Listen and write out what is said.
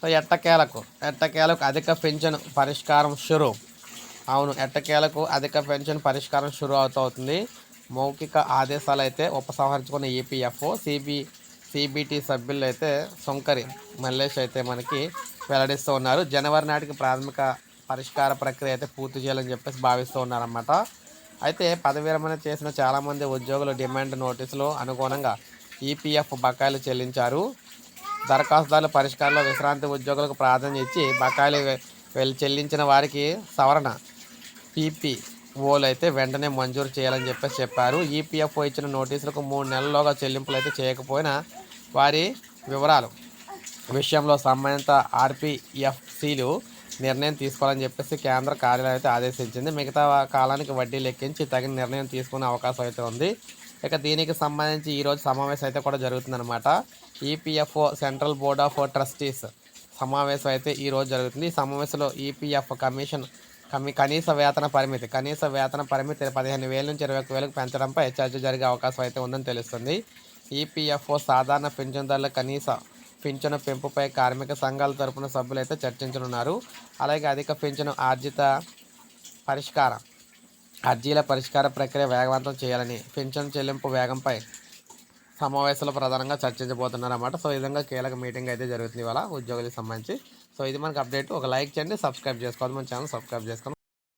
So ఎట్టకేలకు ఎట్టకేలకు అధిక పెన్షన్ పరిష్కారం షురు. అవును ఎట్టకేలకు అధిక పెన్షన్ పరిష్కారం షురు అవుతవుతుంది. మౌఖిక ఆదేశాలు అయితే ఉపసంహరించుకున్న ఈపీఎఫ్ఓ సిబి సిబిటి సభ్యులు అయితే సొంకరి మల్లేష్ అయితే మనకి వెల్లడిస్తూ ఉన్నారు. జనవరి నాటికి ప్రాథమిక పరిష్కార ప్రక్రియ అయితే పూర్తి చేయాలని చెప్పేసి భావిస్తూ ఉన్నారన్నమాట. అయితే పదవి విరమణ చేసిన చాలామంది ఉద్యోగులు డిమాండ్ నోటీసులు అనుగుణంగా ఈపీఎఫ్ బకాయిలు చెల్లించారు. దరఖాస్తుదారుల పరిష్కారంలో విశ్రాంతి ఉద్యోగులకు ప్రాధాన్యత ఇచ్చి బకాయిలు వెళ్ళి చెల్లించిన వారికి సవరణ. పీపీఓలు అయితే వెంటనే మంజూరు చేయాలని చెప్పేసి చెప్పారు. ఈపీఎఫ్ఓ ఇచ్చిన నోటీసులకు మూడు నెలల్లోగా చెల్లింపులు అయితే చేయకపోయినా వారి వివరాలు విషయంలో సంబంధిత ఆర్పీఎఫ్సీలు నిర్ణయం తీసుకోవాలని చెప్పేసి కేంద్ర కార్యాలయం అయితే ఆదేశించింది. మిగతా కాలానికి వడ్డీ లెక్కించి తగిన నిర్ణయం తీసుకునే అవకాశం అయితే ఉంది. ఇక దీనికి సంబంధించి ఈరోజు సమావేశం అయితే కూడా జరుగుతుందన్నమాట. EPFO central board of trustees సమావేశం అయితే ఈరోజు జరుగుతుంది. ఈ సమావేశంలో ఈపీఎఫ్ కమిషన్ కమి కనీస వేతన పరిమితి కనీస వేతన పరిమితి పదిహేను వేల నుంచి ఇరవై ఒక్క వేలకు పెంచడంపై చర్చ జరిగే అవకాశం అయితే ఉందని తెలుస్తుంది. ఈపీఎఫ్ఓ సాధారణ పింఛన్దారుల కనీస పింఛను పెంపుపై కార్మిక సంఘాల తరపున సభ్యులు అయితే చర్చించనున్నారు. అలాగే అధిక పింఛను ఆర్జిత పరిష్కారం అర్జీల పరిష్కార ప్రక్రియ వేగవంతం చేయాలని పెన్షన్ చెల్లింపు వేగంపై సమావేశంలో ప్రధానంగా చర్చించబోతున్నారు అన్నమాట సో ఈ విధంగా కీలక మీటింగ్ అయితే జరుగుతుంది ఇవాళ ఉద్యోగులకు సంబంధించి. సో ఇది మనకు అప్డేట్. ఒక లైక్ చేయండి సబ్స్క్రైబ్ చేసుకోవాలి. మన ఛానల్ సబ్స్క్రైబ్ చేసుకోండి.